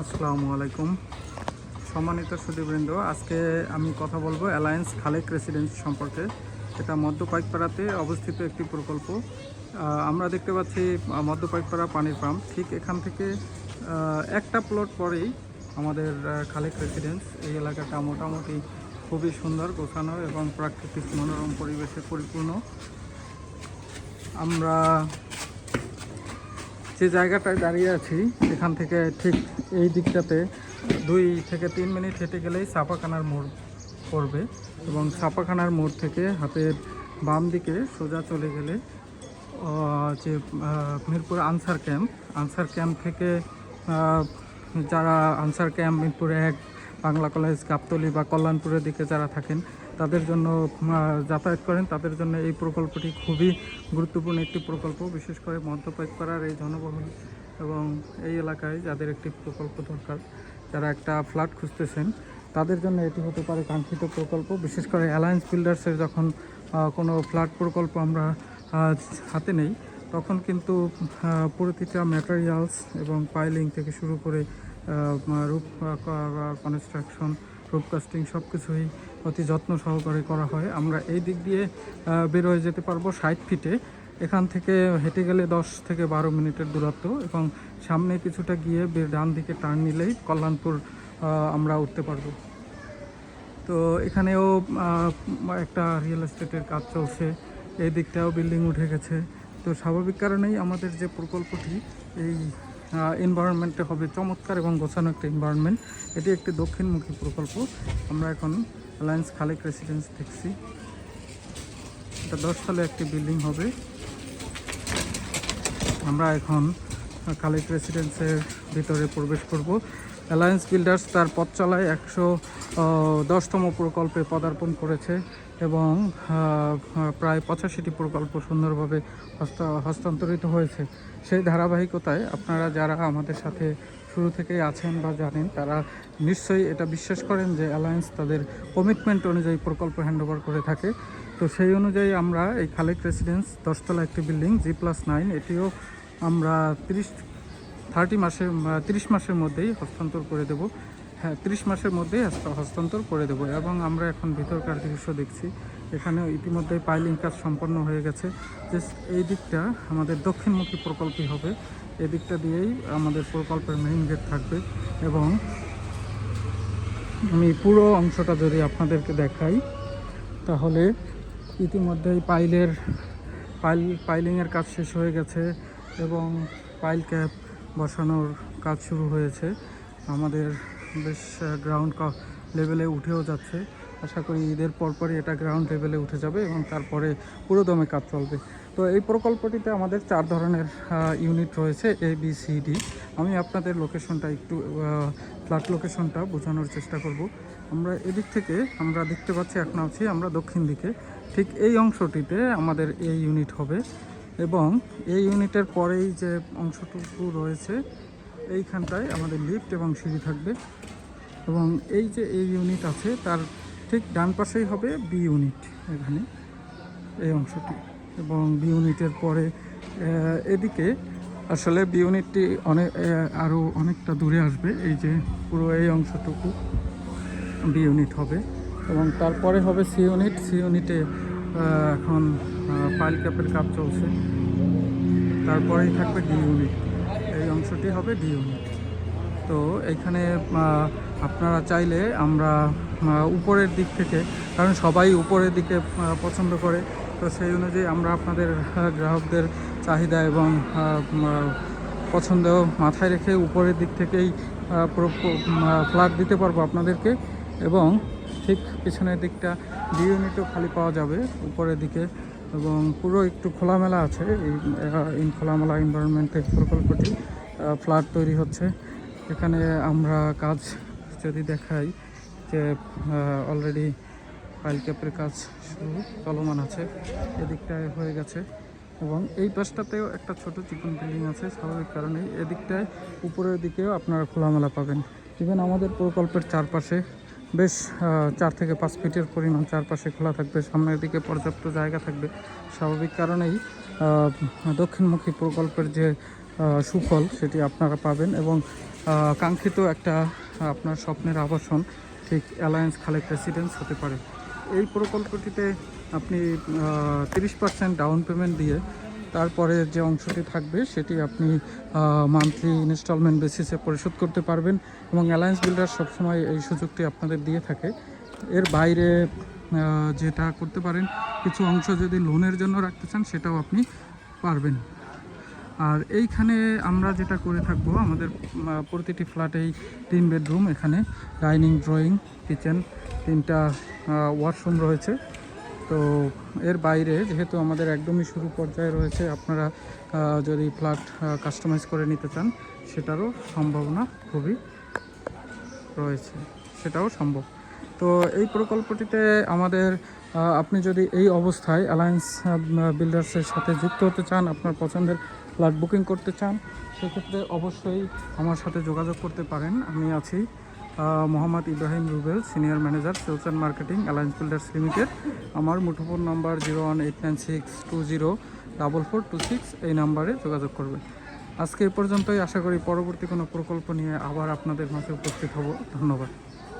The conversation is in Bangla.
আসসালামু আলাইকুম। সম্মানিত সুদীবৃন্দ আজকে আমি কথা বলব অ্যালায়েন্স খালেক রেসিডেন্স সম্পর্কে। এটা মধ্য পাইকপাড়াতে অবস্থিত একটি প্রকল্প। আমরা দেখতে পাচ্ছি মধ্য পাইকপাড়া পানির পাম্প। ঠিক এখান থেকে একটা প্লট পরেই আমাদের খালেক রেসিডেন্স এই এলাকাটা মোটামুটি খুবই সুন্দর গোছানো এবং প্রাকৃতিক মনোরম পরিবেশে পরিপূর্ণ। আমরা যে জায়গাটায় দাঁড়িয়ে আছি এখান থেকে ঠিক এই দিকটাতে দুই থেকে তিন মিনিট হেঁটে গেলেই ছাপাখানার মোড় পড়বে এবং ছাপাখানার মোড় থেকে হাতের বাম দিকে সোজা চলে গেলে যে মিরপুর আনসার ক্যাম্প। আনসার ক্যাম্প থেকে যারা আনসার ক্যাম্প মিরপুর এক, বাংলা কলেজ, গাবতলি বা কল্যাণপুরের দিকে যারা থাকেন তাদের জন্য যাতায়াত করেন, তাদের জন্য এই প্রকল্পটি খুবই গুরুত্বপূর্ণ একটি প্রকল্প, বিশেষ করে মধ্যপাইকপাড়ার এই জনবহুল এবং এই এলাকায় যাদের একটি প্রকল্প দরকার, যারা একটা ফ্ল্যাট খুঁজতেছেন, তাদের জন্য এটি হতে পারে কাঙ্ক্ষিত প্রকল্প। বিশেষ করে অ্যালায়েন্স বিল্ডার্সের যখন কোনো ফ্ল্যাট প্রকল্প আমরা হাতে নেই, তখন কিন্তু প্রতিটা ম্যাটেরিয়ালস এবং পাইলিং থেকে শুরু করে রূপ কনস্ট্রাকশন রূপ সব কিছুই অতি যত্ন সহকারে করা হয়। আমরা এই দিক দিয়ে বের হয়ে যেতে পারব ষাট ফিটে এখান থেকে হেঁটে গেলে দশ থেকে বারো মিনিটের দূরত্ব এবং সামনে কিছুটা গিয়ে ডান দিকে টার্ন নিলেই কল্যাণপুর আমরা উঠতে পারব। তো এখানেও একটা রিয়েল এস্টেটের কাজ চলছে। এই দিকটাও বিল্ডিং উঠে গেছে। তো স্বাভাবিক কারণেই আমাদের যে প্রকল্পটি, এই এনভায়রনমেন্টে হবে চমৎকার এবং গোছানো একটা এনভায়রনমেন্ট এটি একটি দক্ষিণমুখী প্রকল্প। আমরা এখন অ্যালায়েন্স খালেক রেসিডেন্স দেখছি। এটা দশতলে একটি বিল্ডিং হবে। আমরা এখন খালেক রেসিডেন্সের ভিতরে প্রবেশ করব। অ্যালায়েন্স বিল্ডার্স তার পথ চলায় একশো দশতম প্রকল্পে পদার্পণ করেছে। এবং প্রায় পঁচাশিটি প্রকল্প সুন্দরভাবে হস্তা- হস্তান্তরিত হয়েছে। সেই ধারাবাহিকতায় আপনারা যারা আমাদের সাথে শুরু থেকেই আছেন বা জানেন, তারা নিশ্চয়ই এটা বিশ্বাস করেন যে অ্যালায়েন্স তাদের কমিটমেন্ট অনুযায়ী প্রকল্প হ্যান্ডওভার করে থাকে। তো সেই অনুযায়ী আমরা এই খালেক রেসিডেন্স দশতলা একটি বিল্ডিং জি প্লাস নাইন এটিও আমরা তিরিশ থার্টি মাসের, তিরিশ মাসের মধ্যেই হস্তান্তর করে দেব। হ্যাঁ তিরিশ মাসের মধ্যেই হস্তান্তর করে দেব এবং আমরা এখন ভিতরকার দৃশ্য দেখছি। এখানে ইতিমধ্যে পাইলিং কাজ সম্পন্ন হয়ে গেছে। যে এই দিকটা আমাদের দক্ষিণমুখী প্রকল্পই হবে। এদিকটা দিয়েই আমাদের প্রকল্পের মেইন গেট থাকবে এবং আমি পুরো অংশটা যদি আপনাদেরকে দেখাই, তাহলে ইতিমধ্যেই পাইলের, পাইল, পাইলিংয়ের কাজ শেষ হয়ে গেছে এবং পাইল ক্যাপ বসানোর কাজ শুরু হয়েছে। আমাদের বেশ গ্রাউন্ড লেভেলে উঠেও যাচ্ছে। আশা করি ঈদের পরপরই এটা গ্রাউন্ড লেভেলে উঠে যাবে এবং তারপরে পুরো দমে কাজ চলবে। তো এই প্রকল্পটিতে আমাদের চার ধরনের ইউনিট রয়েছে এ বি সি ডি আমি আপনাদের লোকেশনটা একটু ফ্ল্যাট লোকেশনটা বোঝানোর চেষ্টা করব। আমরা এদিক থেকে আমরা দেখতে পাচ্ছি, এখন আছি আমরা দক্ষিণ দিকে। ঠিক এই অংশটিতে আমাদের এই ইউনিট হবে এবং এই ইউনিটের পরেই যে অংশটুকু রয়েছে এইখানটায় আমাদের লিফট এবং সিঁড়ি থাকবে। এবং এই যে এই ইউনিট আছে, তার ঠিক ডান পাশেই হবে বি ইউনিট এখানে, এই অংশটি। এবং বি ইউনিটের পরে এদিকে আসলে বি ইউনিটটি অনেক আরও অনেকটা দূরে আসবে। এই যে পুরো এই অংশটুকু বি ইউনিট হবে। এবং তারপরে হবে সি ইউনিট সি ইউনিটে এখন পাইল ক্যাপের কাপ চলছে। তারপরেই থাকবে ডি ইউনিট অংশটি হবে ডি ইউনিট তো এখানে আপনারা চাইলে আমরা উপরের দিক থেকে, কারণ সবাই উপরের দিকে পছন্দ করে, তো সেই অনুযায়ী আমরা আপনাদের গ্রাহকদের চাহিদা এবং পছন্দ মাথায় রেখে উপরের দিক থেকেই ফ্ল্যাট দিতে পারব আপনাদেরকে এবং ঠিক পিছনের দিকটা ডি ইউনিটও খালি পাওয়া যাবে উপরের দিকে এবং পুরো একটু খোলামেলা আছে এই খোলামেলা এনভায়রনমেন্টের প্রকল্পটি। ফ্ল্যাট তৈরি হচ্ছে। এখানে আমরা কাজ যদি দেখাই যে অলরেডি ফাইল ক্যাপের কাজ শুরু, চলমান আছে, এদিকটায় হয়ে গেছে। এবং এই পাশটাতেও একটা ছোট চিকন বিল্ডিং আছে, স্বাভাবিক কারণেই। এদিকটায় উপরের দিকেও আপনারা খোলামেলা পাবেন। ইভেন আমাদের প্রকল্পের চারপাশে বেশ চার থেকে পাঁচ ফিটের পরিমাণ চারপাশে খোলা থাকবে, সামনের দিকে পর্যাপ্ত জায়গা থাকবে। স্বাভাবিক কারণেই দক্ষিণমুখী প্রকল্পের যে সুফল সেটি আপনারা পাবেন এবং কাঙ্ক্ষিত একটা আপনার স্বপ্নের আবাসন ঠিক অ্যালায়েন্স খালেক রেসিডেন্স হতে পারে। এই প্রকল্পটিতে আপনি তিরিশ পার্সেন্ট ডাউন পেমেন্ট দিয়ে তারপরে যে অংশটি থাকবে সেটি আপনি মান্থলি ইনস্টলমেন্ট বেসিসে পরিশোধ করতে পারবেন এবং অ্যালায়েন্স বিল্ডার সবসময় এই সুযোগটি আপনাদের দিয়ে থাকে। এর বাইরে যেটা করতে পারেন, কিছু অংশ যদি লোনের জন্য রাখতে চান সেটাও আপনি পারবেন। আর এইখানে আমরা যেটা করে থাকব, আমাদের প্রতিটি ফ্ল্যাটেই তিন বেডরুম, এখানে ডাইনিং, ড্রয়িং, কিচেন, তিনটা ওয়াশরুম রয়েছে। তো এর বাইরে যেহেতু আমাদের একদমই শুরু পর্যায়ে রয়েছে, আপনারা যদি ফ্ল্যাট কাস্টমাইজ করে নিতে চান, সেটারও সম্ভাবনা খুবই রয়েছে। সেটাও সম্ভব। তো এই প্রকল্পটিতে আমাদের আপনি যদি এই অবস্থায় অ্যালায়েন্স বিল্ডার্সের সাথে যুক্ত হতে চান, আপনার পছন্দের ফ্ল্যাট বুকিং করতে চান, সেক্ষেত্রে অবশ্যই আমার সাথে যোগাযোগ করতে পারেন। আমি আছি Mohammad Ibrahim Rubel, senior manager, sales and marketing Alliance Builders Limited আমার মুঠোফোন number zero one eight nine six two zero double four two six, এই নাম্বারে যোগাযোগ করবেন। আজকে এ পর্যন্তই। আশা করি পরবর্তী কোনো প্রকল্প নিয়ে আবার আপনাদের মাঝে উপস্থিত হব। ধন্যবাদ।